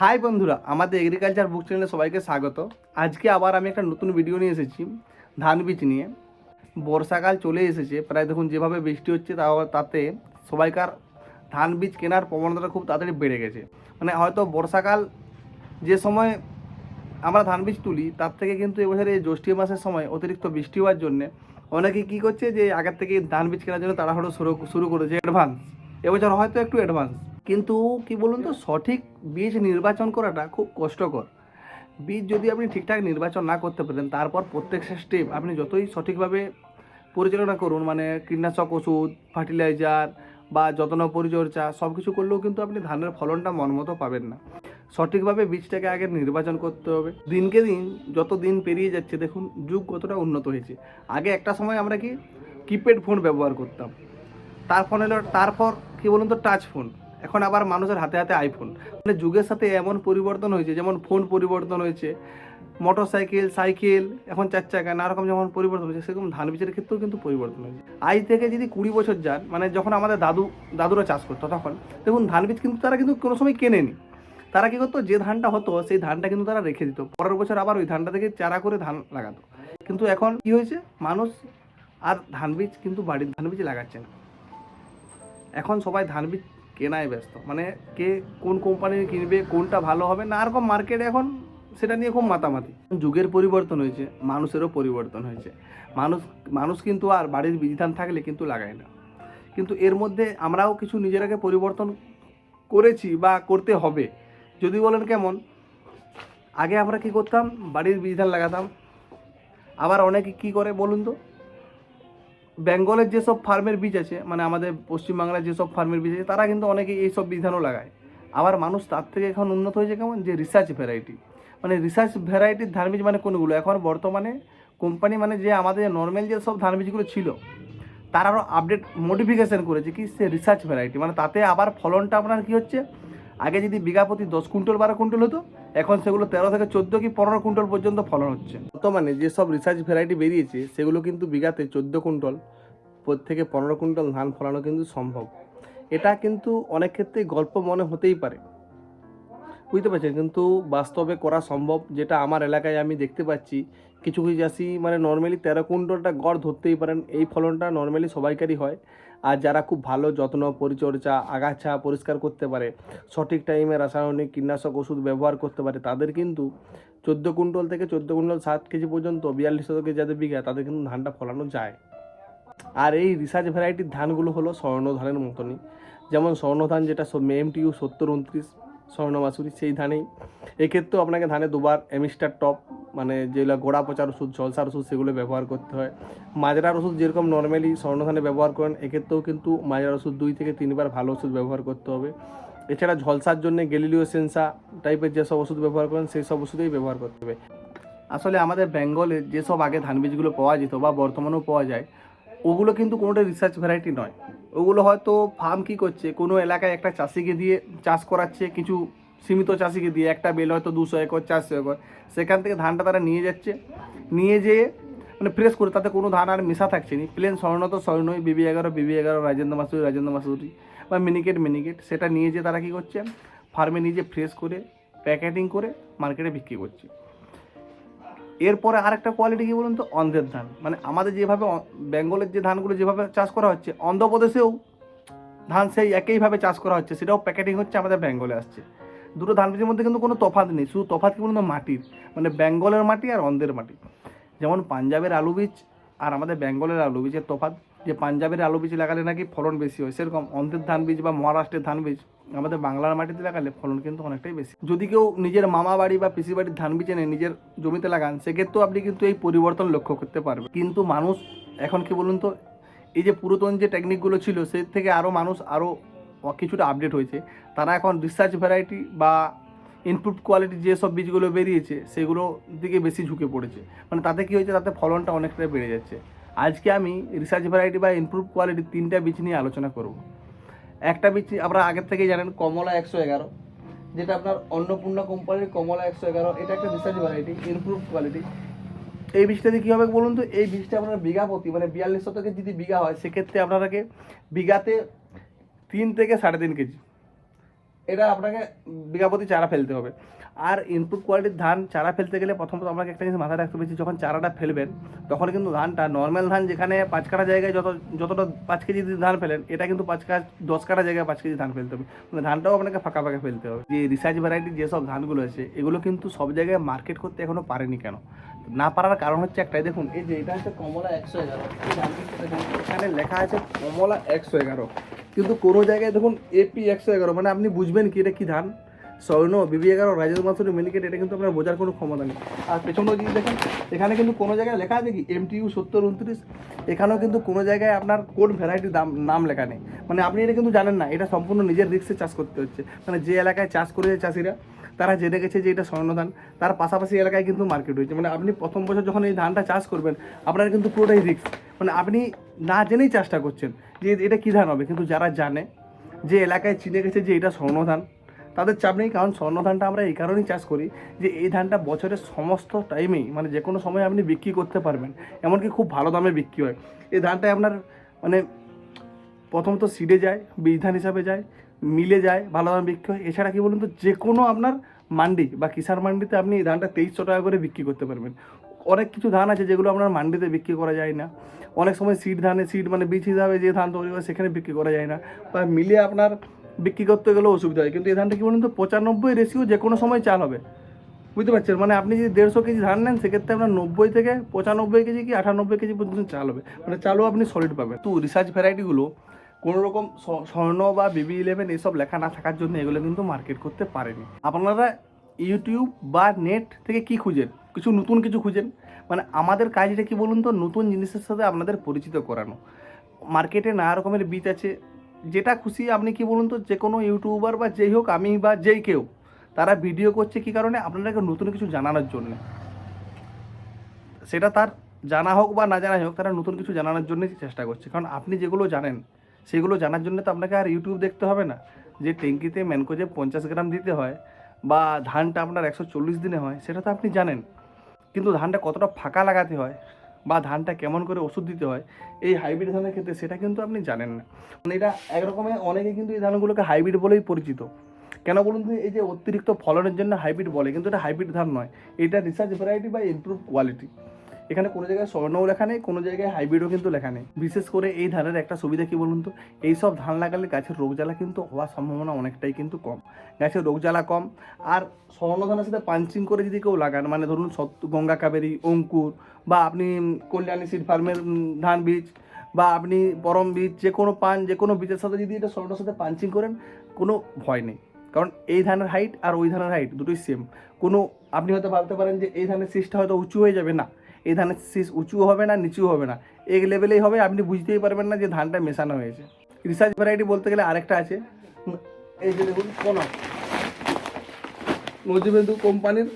High বন্ধুরা, আমাদের agriculture বুক চ্যানেলে সবাইকে স্বাগত। আজকে আবার আমি একটা নতুন ভিডিও নিয়ে এসেছি, ধান বীজ নিয়ে। বর্ষাকাল চলে এসেছে, প্রায় দেখুন যেভাবে বৃষ্টি হচ্ছে তা তাতে সবাইকার ধান বীজ কেনার প্রবণতাটা খুব তাড়াতাড়ি বেড়ে গেছে। মানে হয়তো বর্ষাকাল যে সময় আমরা ধান বীজ তুলি, তার থেকে কিন্তু এবছরে এই জ্যৈষ্ঠী মাসের সময় অতিরিক্ত বৃষ্টি হওয়ার জন্যে অনেকে কী করছে যে আগের থেকে ধান বীজ কেনার জন্য তাড়াহুড়ো শুরু শুরু করেছে অ্যাডভান্স এবছর হয়তো একটু অ্যাডভান্স কিন্তু কি বলুন তো সঠিক বীজ নির্বাচন করাটা খুব কষ্টকর। বীজ যদি আপনি ঠিকঠাক নির্বাচন না করতে পারেন তারপর প্রত্যেকটা স্টেপ আপনি যতই সঠিকভাবে পরিচালনা করুন মানে কীটনাশক ওষুধ ফার্টিলাইজার বা যত্ন পরিচর্যা সব কিছু করলেও কিন্তু আপনি ধানের ফলনটা মনমতো পাবেন না। সঠিকভাবে বীজটাকে আগে নির্বাচন করতে হবে। দিনকে দিন যত দিন পেরিয়ে যাচ্ছে দেখুন যুগ কতটা উন্নত হয়েছে। আগে একটা সময় আমরা কি কিপ্যাড ফোন ব্যবহার করতাম। তার ফোন এলো তারপর কি বলুন তো টাচ ফোন। এখন আবার মানুষের হাতে হাতে আইফোন মানে যুগের সাথে এমন পরিবর্তন হয়েছে, যেমন ফোন পরিবর্তন হয়েছে মোটর সাইকেল সাইকেল এখন চার চাকা নানা রকম যেমন পরিবর্তন হয়েছে, সেরকম ধান বীজের ক্ষেত্রেও কিন্তু পরিবর্তন হয়েছে। আজ থেকে যদি কুড়ি বছর যান মানে যখন আমাদের দাদু, দাদুরা চাষ করতো তখন, দেখুন ধান বীজ কিন্তু তারা কিন্তু কোনো সময় কেনেনি। তারা কী করতো, যে ধানটা হতো, সেই ধানটা কিন্তু তারা রেখে দিত। পরের বছর আবার ওই ধানটা থেকে চারা করে ধান লাগাতো। কিন্তু এখন কি হয়েছে, মানুষ আর ধান বীজ কিন্তু বাড়ির ধান বীজ লাগাচ্ছে না। এখন সবাই ধান বীজ কেনায় ব্যস্ত? মানে কে কোন কোম্পানির কিনবে, কোনটা ভালো হবে না রকম মার্কেট এখন সেটা নিয়ে খুব মাতামাতি। যুগের পরিবর্তন হয়েছে, মানুষেরও পরিবর্তন হয়েছে। মানুষ মানুষ কিন্তু আর বাড়ির বীজ ধান থাকলে কিন্তু লাগায় না। কিন্তু এর মধ্যে আমরাও কিছু নিজেরাকে পরিবর্তন করেছি বা করতে হবে। যদি বলেন কেমন? আগে আমরা কি করতাম? বাড়ির বীজ ধান লাগাতাম। আবার অনেকে কি করে বলুন তো? বেঙ্গলের যেসব ফার্মের বীজ আছে মানে আমাদের পশ্চিমবাংলার যেসব ফার্মের বীজ আছে, তারা কিন্তু অনেকে এইসব বীজধানও লাগায়। আবার মানুষ তার থেকে এখন উন্নত হয়েছে কেমন? যে রিসার্চ ভ্যারাইটি মানে রিসার্চ ভ্যারাইটির ধান বীজ মানে কোনগুলো? এখন বর্তমানে কোম্পানি মানে যে আমাদের নর্মাল যে সব ধান বীজগুলো ছিল, তার আরও আপডেট মডিফিকেশান করেছে কি? সে রিসার্চ ভ্যারাইটি মানে তাতে আবার ফলনটা আপনার কি হচ্ছে? আগে যদি বিঘা প্রতি দশ কুইন্টাল, বারো কুইন্টাল হতো, এখন সেগুলো তেরো থেকে চোদ্দ কি পনেরো কুইন্টল পর্যন্ত ফলন হচ্ছে। বর্তমানে যেসব রিসার্চ ভ্যারাইটি বেরিয়েছে, সেগুলো কিন্তু বিঘাতে চোদ্দ কুইন্টল থেকে পনেরো কুইন্টাল ধান ফলানো কিন্তু সম্ভব। এটা কিন্তু অনেক ক্ষেত্রেই গল্প মনে হতেই পারে। বুঝতে পারছেন? কিন্তু বাস্তবে করা সম্ভব, যেটা আমার এলাকায় আমি দেখতে পাচ্ছি, কিছু কিছু চাষি মানে নর্মালি তেরো কুইন্টলটা গড় ধরতেই পারেন, এই ফলনটা নর্মালি সবাইকারই হয়। আর যারা খুব ভালো, যত্ন, পরিচর্যা, আগাছা পরিষ্কার করতে পারে, সঠিক টাইমে রাসায়নিক কীটনাশক ওষুধ ব্যবহার করতে পারে, তাদের কিন্তু চোদ্দ কুইন্টল থেকে চোদ্দ কুইন্টল সাত কেজি পর্যন্ত, বিয়াল্লিশ কেজি যাদের বিঘা, তাদের কিন্তু ধানটা ফলানো যায়। আর এই রিসার্চ ভ্যারাইটির ধানগুলো হলো স্বর্ণ ধানের মতনই। যেমন স্বর্ণ ধান যেটা এমটিইউ সত্তর, উনত্রিশ স্বর্ণ মাসুরি সেই ধানেই। এক্ষেত্রেও আপনাকে ধানে দুবার এমিস্টার টপ মানে যেগুলো গোড়া পচার ওষুধ ঝলসার ওষুধ সেগুলো ব্যবহার করতে হয়। মাজরার ওষুধ যেরকম নর্মালি স্বর্ণ ধানে ব্যবহার করেন, এক্ষেত্রেও কিন্তু মাজরার ওষুধ দুই থেকে তিনবার ভালো ওষুধ ব্যবহার করতে হবে। এছাড়া ঝলসার জন্য গেলিলিও সেন্সা টাইপের যেসব ওষুধ ব্যবহার করেন সেই সব ওষুধেই ব্যবহার করতে হবে। আসলে আমাদের বেঙ্গলে যেসব আগে ধান বীজগুলো পাওয়া যেত বা বর্তমানেও পাওয়া যায় ওগুলো কিন্তু কোনোটা রিসার্চ ভ্যারাইটি নয়। ওগুলো হয়তো ফার্ম কী করছে? কোনো এলাকায় একটা চাষিকে দিয়ে চাষ করাচ্ছে, কিছু সীমিত চাষিকে দিয়ে, একটা বেল হয়তো দুশো একর, চারশো একর। সেখান থেকে ধানটা তারা নিয়ে যাচ্ছে। নিয়ে যেয়ে মানে ফ্রেশ করে, তাতে কোনো ধান আর মেশা থাকছে না। প্লেন স্বর্ণ তো স্বর্ণই বিবি এগারো বিবি এগারো, রাজেন্দ্র মাসুরি রাজেন্দ্র মাসুরি বা মিনিকেট মিনিকেট সেটা নিয়ে যেয়ে তারা কী করছে? ফার্মে নিজে ফ্রেশ করে, প্যাকেটিং করে মার্কেটে বিক্রি করছে। এরপরে আরেকটা কোয়ালিটি কী বলুন তো? অন্ধের ধান। মানে আমাদের যেভাবে বেঙ্গলের যে ধানগুলো যেভাবে চাষ করা হচ্ছে, অন্ধ্রপ্রদেশেও ধান সেই একইভাবে চাষ করা হচ্ছে, সেটাও প্যাকেটিং হচ্ছে আমাদের বেঙ্গলে আসছে। দুটো ধান বীজের মধ্যে কিন্তু কোনো তফাৎ নেই, শুধু তফাৎ কী বলুন তো? মাটির। মানে বেঙ্গলের মাটি আর অন্ধের মাটি। যেমন পাঞ্জাবের আলু বীজ আর আমাদের বেঙ্গলের আলু বীজের তফাৎ যে পাঞ্জাবের আলু বীজ লাগালে নাকি ফলন বেশি হয়? সেরকম অন্ধ্রের ধান বীজ বা মহারাষ্ট্রের ধান বীজ, আমাদের বাংলার মাটিতে লাগালে ফলন কিন্তু অনেকটাই বেশি। যদি কেউ নিজের মামা বাড়ি বা পিসি বাড়ির ধান বীজ এনে নিজের জমিতে লাগান, সেক্ষেত্রেও আপনি কিন্তু এই পরিবর্তন লক্ষ্য করতে পারবেন। কিন্তু মানুষ, এখন কি বলুন তো, এই যে পুরাতন যে টেকনিকগুলো ছিল, সে থেকে আরও মানুষ আরও কিছুটা আপডেট হয়েছে। তারা এখন রিসার্চ ভ্যারাইটি বা ইনপুট কোয়ালিটির যেসব বীজগুলো বেরিয়েছে, সেগুলো দিকে বেশি ঝুঁকে পড়েছে। মানে তাতে কী হয়েছে? তাতে ফলনটা অনেকটাই বেড়ে যাচ্ছে। আজকে আমি রিসার্চ ভ্যারাইটি বা ইমপ্রুভ কোয়ালিটির তিনটা বীজ নিয়ে আলোচনা করব। একটা বীজ আপনারা আগের থেকেই জানেন কমলা একশো এগারো, যেটা আপনার অন্নপূর্ণা কোম্পানির কমলা একশো এগারো, এটা একটা রিসার্চ ভ্যারাইটি ইমপ্রুভ কোয়ালিটি এই বীজটাতে কী হবে বলুন তো? এই বীজটা আপনার বিঘা প্রতি মানে বিয়াল্লিশ শতকের যদি বিঘা হয়, সেক্ষেত্রে আপনারাকে বিঘাতে তিন থেকে সাড়ে তিন কেজি। এটা আপনাকে বিঘাপতি চারা ফেলতে হবে। আর ইনপুট কোয়ালিটির ধান চারা ফেলতে গেলে প্রথমত আপনাকে একটা জিনিস মাথায় রাখতে হবে যখন চারাটা ফেলবেন, তখন কিন্তু ধানটা নর্মাল ধান যেখানে পাঁচ কাটা জায়গায় যত, যতটা পাঁচ কেজি ধান ফেলেন, এটা কিন্তু পাঁচ কাঠ, দশ কাটা জায়গায় পাঁচ কেজি ধান ফেলতে হবে। মানে ধানটাও আপনাকে ফাঁকা ফাঁকা ফেলতে হবে। যে রিসার্চ ভ্যারাইটির যেসব ধানগুলো আছে, এগুলো কিন্তু সব জায়গায় মার্কেট করতে এখনও পারেনি কেন? না পারার কারণ হচ্ছে একটাই, দেখুন, এই যে এটা হচ্ছে কমলা একশো এগারো এখানে লেখা আছে কমলা একশো এগারো। কিন্তু কোনো জায়গায় দেখুন এপি একশো এগারো মানে আপনি বুঝবেন কি এটা কি ধান? স্বর্ণ বিবি এগারো রাজেশ মাসুরি, মিনিকেট, এটা কিন্তু আপনার বোঝার কোনো ক্ষমতা নেই। আর পেছনেও যদি দেখেন, এখানে কিন্তু কোনো জায়গায় লেখা আছে কি? এমটিইউ সত্তর উনত্রিশ, এখানেও কিন্তু কোনো জায়গায় আপনার কোন ভ্যারাইটির দাম, নাম লেখা নেই। মানে আপনি এটা কিন্তু জানেন না, এটা সম্পূর্ণ নিজের রিক্সে চাষ করতে হচ্ছে। মানে যে এলাকায় চাষ করেছে চাষিরা, তারা জেনে গেছে যে এটা স্বর্ণ ধান তার পাশাপাশি এলাকায় কিন্তু মার্কেট হয়েছে। মানে আপনি প্রথম বছর যখন এই ধানটা চাষ করবেন, আপনার কিন্তু পুরোটাই রিস্ক মানে আপনি না জেনেই চাষটা করছেন যে এটা কী ধান হবে? কিন্তু যারা জানে যে এলাকায় চিনে গেছে যে এটা স্বর্ণ ধান, তাদের চাপ নেই। কারণ স্বর্ণ ধানটা আমরা এই কারণেই চাষ করি যে এই ধানটা বছরের সমস্ত টাইমেই মানে যে কোনো সময় আপনি বিক্রি করতে পারবেন। এমনকি খুব ভালো দামে বিক্রি হয়। এই ধানটাই আপনার মানে প্রথমত সিডে যায়, বীজ ধান হিসাবে যায়, মিলে যায়, ভালো দামে বিক্রি হয়। এছাড়া কি বলুন তো যে কোনো আপনার মান্ডি বা কিষাণ মান্ডিতে আপনি এই ধানটা তেইশশো টাকা করে বিক্রি করতে পারবেন। অনেক কিছু ধান আছে যেগুলো আপনার মান্ডিতে বিক্রি করা যায় না। অনেক সময় সিড ধানে সিড মানে বীজ হিসাবে যে ধান তৈরি হয় সেখানে বিক্রি করা যায় না। বা মিলে আপনার বিক্রি করতে গেলেও অসুবিধা হয়। কিন্তু এই ধানটা কি বলুন তো, পঁচানব্বই রেশিও যে কোনো সময় চাল হবে। বুঝতে পারছেন? মানে আপনি যদি দেড়শো কেজি ধান নেন, সেক্ষেত্রে আপনার নব্বই থেকে পঁচানব্বই কেজি কি আটানব্বই কেজি পর্যন্ত চাল হবে। মানে চালও আপনি সলিড পাবেন। তো রিসার্চ ভ্যারাইটিগুলো কোনো রকম স্বর্ণ বা বিবি ইলেভেন এইসব লেখা না থাকার জন্য এগুলো কিন্তু মার্কেট করতে পারেনি। আপনারা ইউটিউব বা নেট থেকে কি খুঁজেন? কিছু নতুন কিছু খুঁজেন। মানে আমাদের কাজটা কি বলুন তো? নতুন জিনিসের সাথে আপনাদের পরিচিত করানো। মার্কেটে নানা রকমের বীজ আছে। যেটা খুশি আপনি কি বলুন তো? যে কোনো ইউটিউবার বা যেই হোক, আমি বা যেই কেউ, তারা ভিডিও করছে কি কারণে? আপনাদেরকে নতুন কিছু জানানোর জন্য। সেটা তার জানা হোক বা না জানাই হোক, তারা নতুন কিছু জানানোর জন্যই চেষ্টা করছে। কারণ আপনি যেগুলো জানেন, সেগুলো জানার জন্য তো আপনাকে আর ইউটিউব দেখতে হবে না। যে ট্যাঙ্কিতে ম্যানকোজে পঞ্চাশ গ্রাম দিতে হয় বা ধানটা আপনার একশো চল্লিশ দিনে হয়, সেটা তো আপনি জানেন। কিন্তু ধানটা কতটা ফাঁকা লাগাতে হয় বা ধানটা কেমন করে ওষুধ দিতে হয়, এই হাইব্রিড ধানের ক্ষেত্রে সেটা কিন্তু আপনি জানেন না। মানে এটা একরকমের অনেকে কিন্তু এই ধানগুলোকে হাইব্রিড বলেই পরিচিত। কেন বলুন তো, এই যে অতিরিক্ত ফলনের জন্য হাইব্রিড বলে, কিন্তু এটা হাইব্রিড ধান নয়। এটা রিসার্চ ভ্যারাইটি বা ইম্প্রুভ কোয়ালিটি এখানে কোনো জায়গায় স্বর্ণও লেখা নেই, কোনো জায়গায় হাইব্রিডও কিন্তু লেখা নেই। বিশেষ করে এই ধানের একটা সুবিধা কি বলুন তো? এই সব ধান লাগালে গাছের রোগ জ্বালা কিন্তু হওয়ার সম্ভাবনা অনেকটাই কিন্তু কম। গাছের রোগ জ্বালা কম। আর স্বর্ণ ধানের সাথে পাঞ্চিং করে যদি কেউ লাগান মানে ধরুন সত্য গঙ্গা কাবেরী, অঙ্কুর, বা আপনি কল্যাণী সিড ফার্মের ধান বীজ, বা আপনি পরম বীজ, যে কোনো পান, যে কোনো বীজের সাথে যদি এটা স্বর্ণের সাথে পাঞ্চিং করেন, কোনো ভয় নেই। কারণ এই ধানের হাইট আর ওই ধানের হাইট দুটোই সেম কোনো, আপনি হয়তো ভাবতে পারেন যে এই ধানের শীষটা হয়তো উঁচু হয়ে যাবে, না। এই ধানের শীষ উঁচু হবে না নিচু হবে না। এক লেভেলেই হবে, আপনি বুঝতেই পারবেন না যে ধানটা মেশানো হয়েছে। রিসার্চ ভ্যারাইটি বলতে গেলে আরেকটা আছে। এই যে দেখুন, কনক। নজিবেন্দু কোম্পানির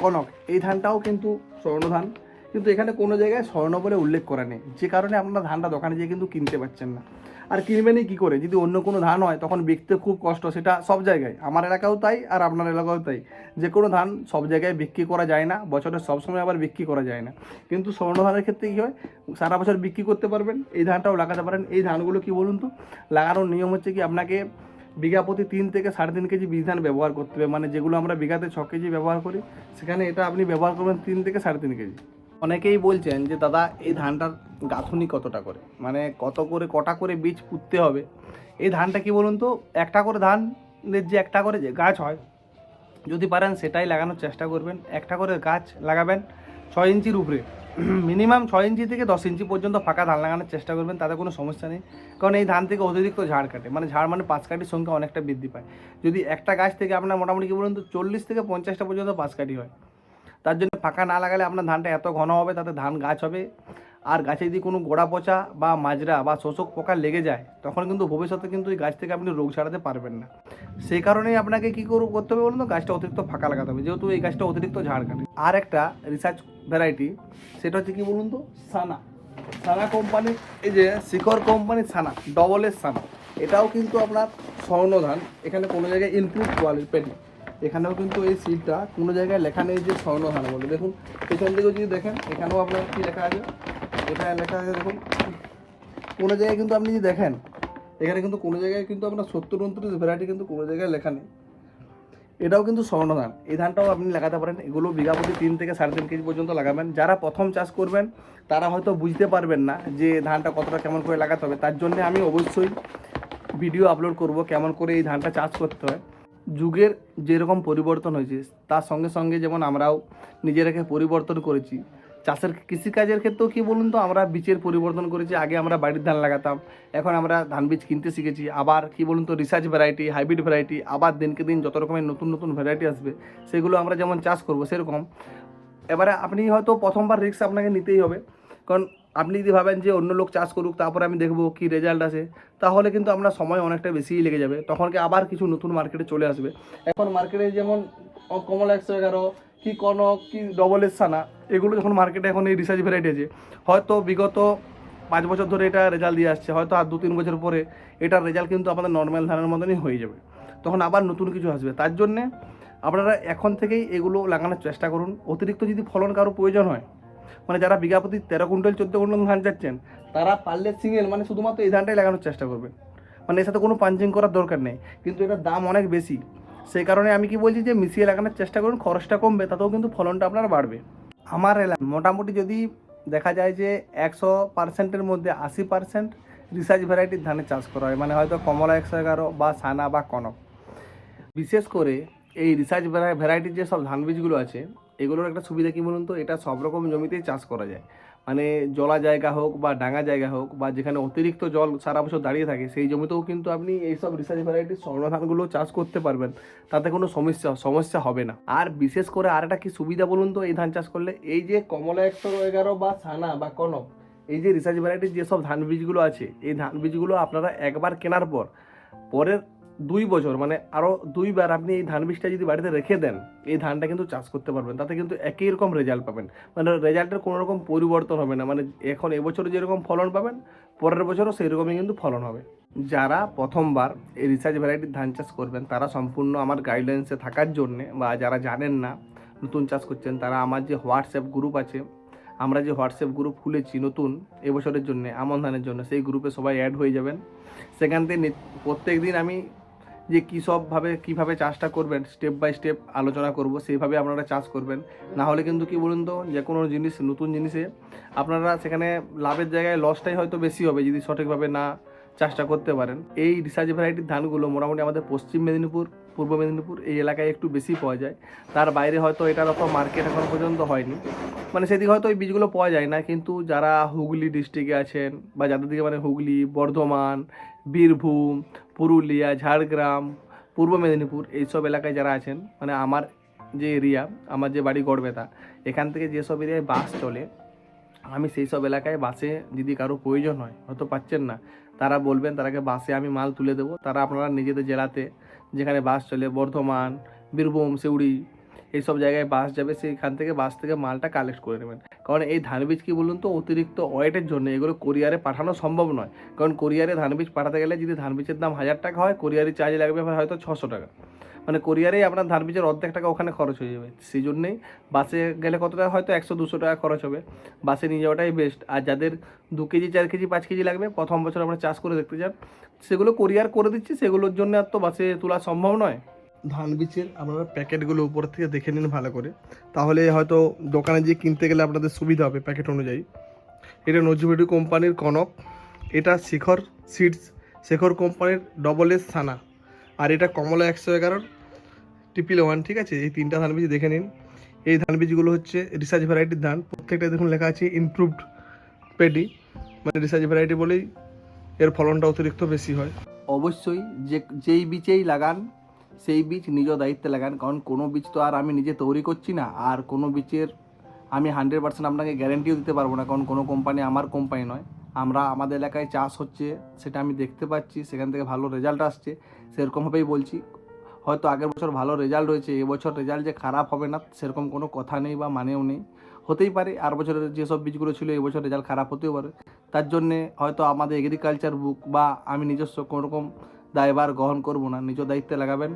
কনক। এই ধানটাও কিন্তু স্বর্ণ ধান কিন্তু এখানে কোনো জায়গায় স্বর্ণ বলে উল্লেখ করা নেই। যে কারণে আপনারা ধানটা দোকানে যেয়ে কিন্তু কিনতে পারছেন না। আর কিনবেনই কী করে? যদি অন্য কোনো ধান হয়, তখন বিকতে খুব কষ্ট। সেটা সব জায়গায়। আমার এলাকাও তাই, আর আপনার এলাকাও তাই। যে কোনো ধান সব জায়গায় বিক্রি করা যায় না। বছরের সব সময় আবার বিক্রি করা যায় না। কিন্তু স্বর্ণ ধানের ক্ষেত্রে কী হয়, সারা বছর বিক্রি করতে পারবেন। এই ধানটাও লাগাতে পারেন। এই ধানগুলো কি বলুন তো? লাগানোর নিয়ম হচ্ছে কি, আপনাকে বিঘা প্রতি তিন থেকে সাড়ে তিন কেজি বীজ ধান ব্যবহার করতে হবে। মানে যেগুলো আমরা বিঘাতে ছ কেজি ব্যবহার করি, সেখানে এটা আপনি ব্যবহার করবেন তিন থেকে সাড়ে তিন কেজি। অনেকেই বলছেন যে, দাদা, এই ধানটার গাঁথুনি কতটা করে? মানে কত করে, কটা করে বীজ পুঁততে হবে? এই ধানটা কি বলুন তো, একটা করে ধানের যে একটা করে যে গাছ হয়, যদি পারেন সেটাই লাগানোর চেষ্টা করবেন। একটা করে গাছ লাগাবেন ছয় ইঞ্চির উপরে। মিনিমাম ছয় ইঞ্চি থেকে দশ ইঞ্চি পর্যন্ত ফাঁকা ধান লাগানোর চেষ্টা করবেন, তাতে কোনো সমস্যা নেই। কারণ এই ধান থেকে অতিরিক্ত ঝাড় কাটে। মানে ঝাড় মানে পাঁচ কাঠির সংখ্যা অনেকটা বৃদ্ধি পায়। যদি একটা গাছ থেকে আপনার মোটামুটি কি বলুন তো, চল্লিশ থেকে পঞ্চাশটা পর্যন্ত পাঁচ কাঠি হয়। তার জন্য ফাঁকা না লাগালে আপনার ধানটা এত ঘন হবে, তাতে ধান গাছ হবে। আর গাছে যদি কোনো গোড়া পচা বা মাজরা বা শোষক পোকা লেগে যায়, তখন কিন্তু ভবিষ্যতে কিন্তু এই গাছ থেকে আপনি রোগ ছাড়াতে পারবেন না। সেই কারণেই আপনাকে কী করব করতে হবে বলুন তো, গাছটা অতিরিক্ত ফাঁকা লাগাতে হবে। যেহেতু এই গাছটা অতিরিক্ত ঝাড় কাটে আর একটা রিসার্চ ভ্যারাইটি সেটা হচ্ছে কী বলুন তো, সানা। সানা কোম্পানির এই যে শিখর কোম্পানির সানা ডবল এর সানা। এটাও কিন্তু আপনার স্বর্ণ ধান এখানে কোনো জায়গায় ইনক্লুড কোয়ালিটি পেটি এখানেও কিন্তু এই সিটটা কোনো জায়গায় লেখা নেই যে স্বর্ণ ধান বলে। দেখুন, পেছন দিকেও যদি দেখেন, এখানেও আপনার কী লেখা আছে? এখানে লেখা আছে, দেখুন, কোনো জায়গায় কিন্তু আপনি যদি দেখেন, এখানে কিন্তু কোনো জায়গায় কিন্তু আপনার সত্তর, উনত্রিশ ভ্যারাইটি কিন্তু কোনো জায়গায় লেখা নেই। এটাও কিন্তু স্বর্ণ ধান। এই ধানটাও আপনি লাগাতে পারেন। এগুলো বিঘা প্রতি তিন থেকে সাড়ে তিন কেজি পর্যন্ত লাগাবেন। যারা প্রথম চাষ করবেন, তারা হয়তো বুঝতে পারবেন না যে ধানটা কতটা কেমন করে লাগাতে হবে। তার জন্য আমি অবশ্যই ভিডিও আপলোড করব, কেমন করে এই ধানটা চাষ করতে হয়। যুগের যেরকম পরিবর্তন হয়েছে, তার সঙ্গে সঙ্গে যেমন আমরাও নিজেরাকে পরিবর্তন করেছি। চাষের কৃষিকাজের ক্ষেত্রেও কি বলুন তো, আমরা বীজের পরিবর্তন করেছি, আগে আমরা বাড়ির ধান লাগাতাম, এখন আমরা ধান বীজ কিনতে শিখেছি, আবার কি বলুন তো রিসার্চ ভ্যারাইটি হাইব্রিড ভ্যারাইটি আবার দিনকে দিন যত রকমের নতুন নতুন ভ্যারাইটি আসবে, সেগুলো আমরা যেমন চাষ করব সেরকম। এবারে আপনি হয়তো প্রথমবার রিস্ক আপনাকে নিতেই হবে, কারণ আপনি যদি ভাবেন যে অন্য লোক চাষ করুক, তারপরে আমি দেখব কি রেজাল্ট আসে, তাহলে কিন্তু আপনার সময় অনেকটা বেশিই লেগে যাবে। তখন কি আবার কিছু নতুন মার্কেটে চলে আসবে। এখন মার্কেটে যেমন কমলা একশো এগারো কি কনক, কি ডবল এস সানা এগুলো যখন মার্কেটে এখন এই রিসার্চ ভ্যারাইটি আছে, হয়তো বিগত পাঁচ বছর ধরে এটা রেজাল্ট দিয়ে আসছে, হয়তো আর দু তিন বছর পরে এটার রেজাল্ট কিন্তু আমাদের নর্মাল ধানের মতনই হয়ে যাবে। তখন আবার নতুন কিছু আসবে। তার জন্যে আপনারা এখন থেকেই এগুলো লাগানোর চেষ্টা করুন। অতিরিক্ত যদি ফলন কারও প্রয়োজন হয় মানে যারা বিঘা প্রতি তেরো কুইন্টাল, চোদ্দ কুইন্টাল ধান চাচ্ছেন, তারা পারলে সিঙ্গেল মানে শুধুমাত্র এই ধানটাই লাগানোর চেষ্টা করবেন মানে এর সাথে কোনো পাঞ্চিং করার দরকার নেই। কিন্তু এটার দাম অনেক বেশি। সেই কারণে আমি কি বলছি যে, মিশিয়ে লাগানোর চেষ্টা করুন, খরচটা কমবে, তাতেও কিন্তু ফলনটা আপনার বাড়বে। আমার এলাকা মোটামুটি যদি দেখা যায় যে, একশো পার্সেন্টের মধ্যে আশি পার্সেন্ট রিসার্চ ভ্যারাইটির ধানের চাষ করা হয় মানে হয়তো কমলা একশো এগারো বা সানা বা কনক। বিশেষ করে এই রিসার্চ ভ্যারাইটির যে সব ধান বীজগুলো আছে এগুলোর একটা সুবিধা কী বলুন তো? এটা সব রকম জমিতেই চাষ করা যায়। মানে জলা জায়গা হোক বা ডাঙা জায়গা হোক বা যেখানে অতিরিক্ত জল সারা বছর দাঁড়িয়ে থাকে, সেই জমিতেও কিন্তু আপনি এইসব রিসার্চ ভ্যারাইটির স্বর্ণ ধানগুলো চাষ করতে পারবেন। তাতে কোনো সমস্যা সমস্যা হবে না। আর বিশেষ করে আর একটা কি সুবিধা বলুন তো এই ধান চাষ করলে? এই যে কমলা একশো এগারো বা সানা বা কনক, এই যে রিসার্চ ভ্যারাইটির যেসব ধান বীজগুলো আছে, এই ধান বীজগুলো আপনারা একবার কেনার পর, পরের দুই বছর মানে আরও দুইবার আপনি এই ধান বীজটা যদি বাড়িতে রেখে দেন, এই ধানটা কিন্তু চাষ করতে পারবেন। তাতে কিন্তু একই রকম রেজাল্ট পাবেন। মানে রেজাল্টের কোনো রকম পরিবর্তন হবে না। মানে এখন এবছর যেরকম ফলন পাবেন, পরের বছরও সেই রকমই কিন্তু ফলন হবে। যারা প্রথমবার এই রিসার্চ ভ্যারাইটির ধান চাষ করবেন, তারা সম্পূর্ণ আমার গাইডলাইন্সে থাকার জন্যে বা যারা জানেন না, নতুন চাষ করছেন, তারা আমার যে হোয়াটসঅ্যাপ গ্রুপ আছে, আমরা যে হোয়াটসঅ্যাপ গ্রুপ খুলেছি নতুন, এবছরের জন্য, আমন ধানের জন্য, সেই গ্রুপে সবাই অ্যাড হয়ে যাবেন। সেখান থেকে প্রত্যেক দিন আমি যে কী সবভাবে কীভাবে চাষটা করবেন স্টেপ বাই স্টেপ আলোচনা করব, সেইভাবে আপনারা চাষ করবেন। না হলে কিন্তু কি বলুন তো, যে কোনো জিনিস, নতুন জিনিসে আপনারা সেখানে লাভের জায়গায় লসটাই হয়তো বেশি হবে যদি সঠিকভাবে না চাষটা করতে পারেন। এই রিসার্চ ভ্যারাইটির ধানগুলো মোটামুটি আমাদের পশ্চিম মেদিনীপুর, পূর্ব মেদিনীপুর এই এলাকায় একটু বেশি পাওয়া যায়। তার বাইরে হয়তো এটার অত মার্কেট এখন পর্যন্ত হয়নি। মানে সেদিকে হয়তো এই বীজগুলো পাওয়া যায় না, কিন্তু যারা হুগলি ডিস্ট্রিক্টে আছেন বা যাদের দিকে মানে হুগলি, বর্ধমান বীরভূম, পুরুলিয়া, ঝাড়গ্রাম, পূর্ব মেদিনীপুর এইসব এলাকায় যারা আছেন মানে আমার যে এরিয়া, আমার যে বাড়ি গড়বেতা, এখান থেকে যেসব এরিয়ায় বাস চলে, আমি সেই সব এলাকায় বাসে যদি কারও প্রয়োজন হয়, হয়তো পাচ্ছেন না, তারা বলবেন, তারাকে বাসে আমি মাল তুলে দেবো। তারা আপনারা নিজেদের জেলাতে যেখানে বাস চলে, বর্ধমান, বীরভূম, সিউড়ি এইসব জায়গায় বাস যাবে, সেইখান থেকে বাস থেকে মালটা কালেক্ট করে নেবেন। কারণ এই ধান বীজ কী বলুন তো, অতিরিক্ত ওয়েটের জন্য এগুলো কোরিয়ারে পাঠানো সম্ভব নয়। কারণ কোরিয়ারে ধান বীজ পাঠাতে গেলে যদি ধান বীজের দাম হাজার টাকা হয় কোরিয়ারি চার্জ লাগবে হয়তো ছশো টাকা। মানে কোরিয়ারেই আপনার ধান বীজের অর্ধেক টাকা ওখানে খরচ হয়ে যাবে। সেই জন্যেই বাসে গেলে কত টাকা? হয়তো একশো দুশো টাকা খরচ হবে। বাসে নিয়ে যাওয়াটাই বেস্ট আর যাদের দু কেজি, চার কেজি, পাঁচ কেজি লাগবে, প্রথম বছর আমরা চাষ করে দেখতে চান, সেগুলো কোরিয়ার করে দিচ্ছি, সেগুলোর জন্য আর তো বাসে তোলা সম্ভব নয়। ধান বীজের আপনারা প্যাকেটগুলো উপর থেকে দেখে নিন ভালো করে। তাহলে হয়তো দোকানে গিয়ে কিনতে গেলে আপনাদের সুবিধা হবে প্যাকেট অনুযায়ী। এটা নজুবিডি কোম্পানির কনক, এটা শিখর সিডস, শেখর কোম্পানির ডবল এস সানা আর এটা কমলা একশো এগারোর টিপিল ওয়ান ঠিক আছে? এই তিনটা ধান বীজ দেখে নিন। এই ধান বীজগুলো হচ্ছে রিসার্চ ভ্যারাইটির ধান। প্রত্যেকটা দেখুন লেখা আছে ইমপ্রুভড পেডি মানে রিসার্চ ভ্যারাইটি বলেই এর ফলনটা অতিরিক্ত বেশি হয়। অবশ্যই যে, যেই বীজেই লাগান সেই বীজ নিজ দায়িত্বে লাগান। কারণ কোনো বীজ তো আর আমি নিজে তৈরি করছি না। আর কোনো বীজের আমি হান্ড্রেড পার্সেন্ট আপনাকে গ্যারেন্টিও দিতে পারব না। কারণ কোনো কোম্পানি আমার কোম্পানি নয়। আমরা আমাদের এলাকায় চাষ হচ্ছে, সেটা আমি দেখতে পাচ্ছি। সেখান থেকে ভালো রেজাল্ট আসছে। সেরকমভাবেই বলছি। হয়তো আগের বছর ভালো রেজাল্ট হয়েছে এবছর রেজাল্ট যে খারাপ হবে না, সেরকম কোনো কথা নেই বা মানেও নেই। হতেই পারে, আর বছরের যেসব বীজগুলো ছিল এবছর রেজাল্ট খারাপ হতেও পারে। তার জন্যে হয়তো আমাদের এগ্রিকালচার বুক বা আমি নিজস্ব কোনো রকম দায়ভার গ্রহণ করব না, নিজ দায়িত্বে লাগাবেন।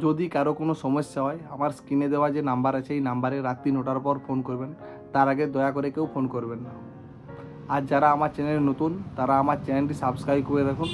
যদি কারও কোনো সমস্যা হয়, আমার স্ক্রিনে দেওয়া যে নাম্বার আছে, এই নাম্বারে রাত্রি নটার পর ফোন করবেন। তার আগে দয়া করে কেউ ফোন করবেন না। আর যারা আমার চ্যানেলে নতুন, তারা আমার চ্যানেলটি সাবস্ক্রাইব করে রাখুন।